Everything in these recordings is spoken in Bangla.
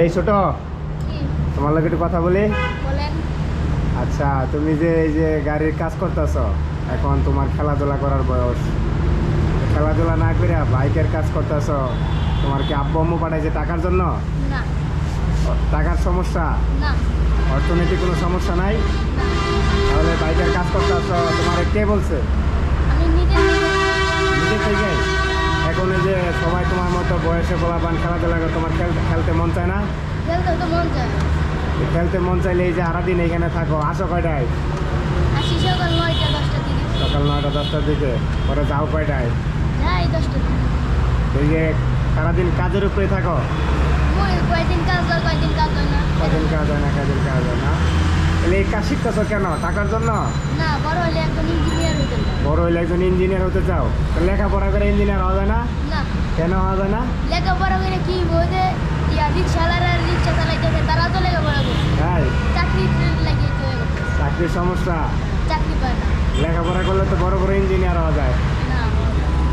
এই ছোট তোমার লোক একটু কথা বলি? আচ্ছা তুমি যে এই যে গাড়ির কাজ করতেছ এখন তোমার খেলাধুলা করার বয়স। খেলাধুলা না করে বাইকের কাজ করতেছ তোমার কি আব্বু আম্মু পাঠাইছে টাকার জন্য? টাকার সমস্যা? অর্থনৈতিক কোনো সমস্যা নাই? তাহলে বাইকের কাজ করতেছ তোমার কে বলছে আমি নিজে নিজে থেকে এখন এই যে সবাই তোমার মতো বয়সে বলাবান খেলাধুলা তোমার খেলতে খেলতে মন চায় না? খেলতে তো মন চায় খেলতে মন চাইলে এই যে সারাদিন এখানে থাকো আসো কয়টায়? সকাল নয়টা দশটা দিকে। সকাল নয়টা দশটার দিকে পরে যাও কয়টায়? যাই দিকে। এই যে সারাদিন কাজের উপরে থাকো? কয়দিন কাজ হয় কয়দিন কাজ হয় না। কদিন কাজ হয় না কাজ হয় না? তাহলে এই কাজ শিখতেছো কেন? টাকার জন্য? না বড় হলে একজন ইঞ্জিনিয়ার হইতে বড় হইলে একজন ইঞ্জিনিয়ার হতে চাও। লেখাপড়া করে ইঞ্জিনিয়ার যায় না? না। কেন যায় না? লেখাপড়া করে কি বোঝে ইয়া রিক্সাওয়ালারা রিক্সা চালাইতেছে তারা তো লেখাপড়া করছে। তাই? চাকরি লাগিয়ে চলে চাকরির সমস্যা? চাকরি পায় না। লেখাপড়া করলে তো বড় বড় ইঞ্জিনিয়ার হওয়া যায়। না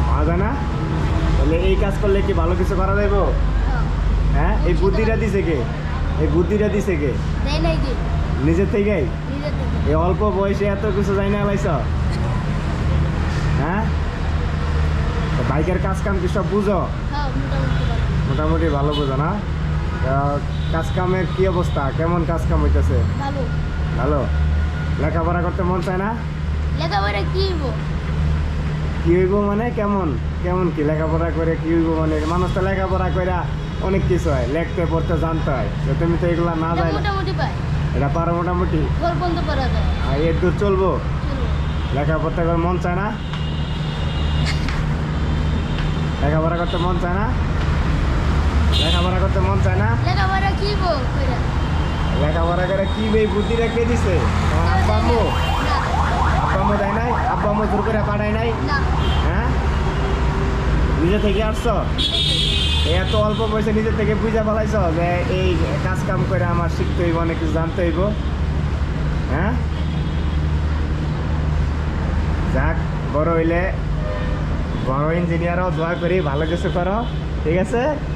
হওয়া যায় না? তাহলে এই কাজ করলে কি ভালো কিছু করা যাইব? হ্যাঁ। হ্যাঁ? এই বুদ্ধিটা দিছে কে? এই বুদ্ধিটা দিছে কে? নিজের থেকেই? এই অল্প বয়সে এত কিছু যাই না লাইছ? হ্যাঁ? বাইকের কাজ কাম কি সব বুঝো? হ্যাঁ মোটামুটি ভালো। বুঝো না? কাজ কামের কি অবস্থা? কেমন কাজ কাম হইতেছে? ভালো। ভালো? লেখাপড়া করতে মন চায় না? লেখাপড়া কি হইব? কি হইব মানে? কেমন? কেমন কি লেখাপড়া করে কি হইব মানে? মানুষ তো লেখাপড়া করে অনেক কিছু হয় লিখতে পড়তে জানতে হয়। তো তুমি তো এগুলা না মোটামুটি পাই। এটা পারো মোটামুটি? ঘর বন্ধ করা যায়। আর এর দূর চলবো? চলবো। লেখাপড়া করে মন চায় না? লেখাপড়া করতে মন চায় না? লেখাপড়া করতে মন চায় না? লেখাপড়া কি লেখাপড়া করে কি এই বুদ্ধিটা কে দিছে? তোমার আব্বা আম্মু? আব্বা আম্মু দেয় নাই? আব্বা আম্মু জোর করে পাঠায় নাই? হ্যাঁ? নিজে থেকে আসছো? এত অল্প পয়সা নিজে থেকে বুঝা ফেলাইছ যে এই কাজ কাম করে আমার শিখতে হইব, অনেক কিছু জানতে হইব। হ্যাঁ? যাক, বড় হইলে বড় ইঞ্জিনিয়ারও দোয়া করি, ভালো কিছু করো, ঠিক আছে?